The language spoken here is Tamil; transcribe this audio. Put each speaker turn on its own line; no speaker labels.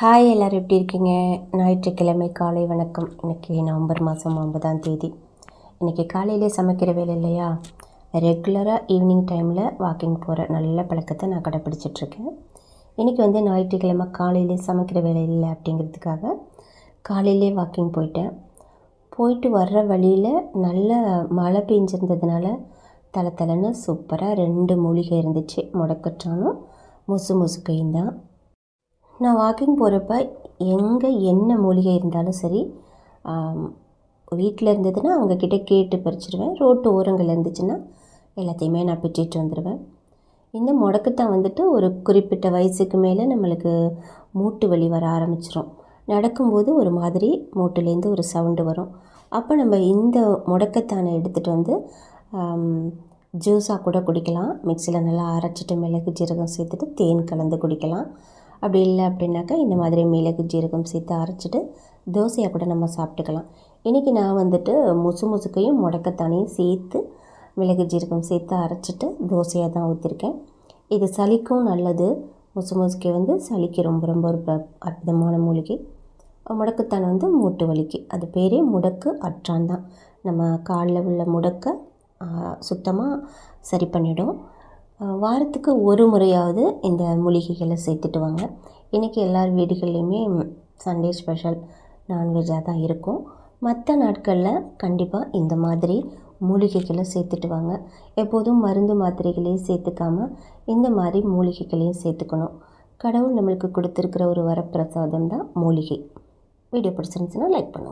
ஹாய் எல்லோரும் எப்படி இருக்கீங்க? ஞாயிற்றுக்கிழமை காலை வணக்கம். இன்றைக்கி நவம்பர் மாதம் ஒன்பதாம் தேதி. இன்றைக்கி காலையிலே சமைக்கிற வேலை இல்லையா? ரெகுலராக ஈவினிங் டைமில் வாக்கிங் போகிற நல்ல பழக்கத்தை நான் கடைப்பிடிச்சிட்ருக்கேன் இன்றைக்கி வந்து ஞாயிற்றுக்கிழமை காலையிலே சமைக்கிற வேலை இல்லை அப்படிங்கிறதுக்காக காலையிலே வாக்கிங் போயிட்டேன். போயிட்டு வர்ற வழியில் நல்ல மழை பெஞ்சிருந்ததுனால தலை தலைன்னு சூப்பராக ரெண்டு மூலிகை இருந்துச்சு. முடக்கற்றானும் முசு முசுக்கையும் தான். நான் வாக்கிங் போகிறப்ப எங்கே என்ன மூலிகை இருந்தாலும் சரி வீட்டில் இருந்ததுன்னா அவங்கக்கிட்ட கேட்டு பறிச்சிடுவேன் ரோட்டு ஓரங்கள் இருந்துச்சுன்னா எல்லாத்தையுமே நான் பிச்சுட்டு வந்துடுவேன் இந்த முடக்கத்தான் வந்துட்டு ஒரு குறிப்பிட்ட வயசுக்கு மேலே நம்மளுக்கு மூட்டு வலி வர ஆரம்பிச்சிரும். நடக்கும்போது ஒரு மாதிரி மூட்டுலேருந்து ஒரு சவுண்டு வரும். அப்போ நம்ம இந்த முடக்கத்தானை எடுத்துகிட்டு வந்து ஜூஸாக கூட குடிக்கலாம். மிக்சியில் நல்லா அரைச்சிட்டு மிளகு ஜீரகம் சேர்த்துட்டு தேன் கலந்து குடிக்கலாம். அப்படி இல்லை அப்படின்னாக்கா இந்த மாதிரி மிளகு ஜீரகம் சேர்த்து அரைச்சிட்டு தோசையாக கூட நம்ம சாப்பிட்டுக்கலாம். இன்றைக்கி நான் வந்துட்டு முசு முசுக்கையும் முடக்கத்தானையும் சேர்த்து மிளகு ஜீரகம் சேர்த்து அரைச்சிட்டு தோசையாக தான் ஊற்றிருக்கேன் இது சளிக்கும் நல்லது. முசு முசுக்கை வந்து சளிக்கு ரொம்ப ரொம்ப ஒரு அற்புதமான மூலிகை. முடக்குத்தான் வந்து மூட்டு வலிக்கு. அது பேரே முடக்கு அற்றான் தான். நம்ம காலில் உள்ள முடக்க சுத்தமாக சரி பண்ணிடும். வாரத்துக்கு ஒரு முறையாவது இந்த மூலிகைகளை சேர்த்துட்டு வாங்க. இன்றைக்கி எல்லார் வீடுகள்லேயுமே சண்டே ஸ்பெஷல் நான்வெஜ்ஜாக தான் இருக்கும். மற்ற நாட்களில் கண்டிப்பாக இந்த மாதிரி மூலிகைகளை சேர்த்துட்டு வாங்க. எப்போதும் மருந்து மாத்திரைகளையும் சேர்த்துக்காமல் இந்த மாதிரி மூலிகைகளையும் சேர்த்துக்கணும். கடவுள் நம்மளுக்கு கொடுத்துருக்கிற ஒரு வரப்பிரசாதம் தான் மூலிகை. வீடியோ பிடிச்சிருந்துச்சுன்னா லைக் பண்ணுங்கள்